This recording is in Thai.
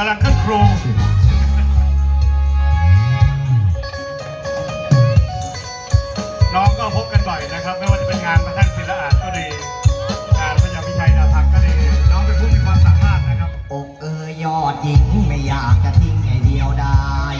กำลังขึ้นครูน้องก็พบกันบ่อยนะครับ ไม่ว่าจะเป็นงานพระท่านศิลอาจก็ดีงานพระยาพิชัยดาพังก็ดีน้องเป็นผู้มีความสามารถนะครับอกเอยยอดหญิงไม่อยากจะทิ้งให้เดียวดาย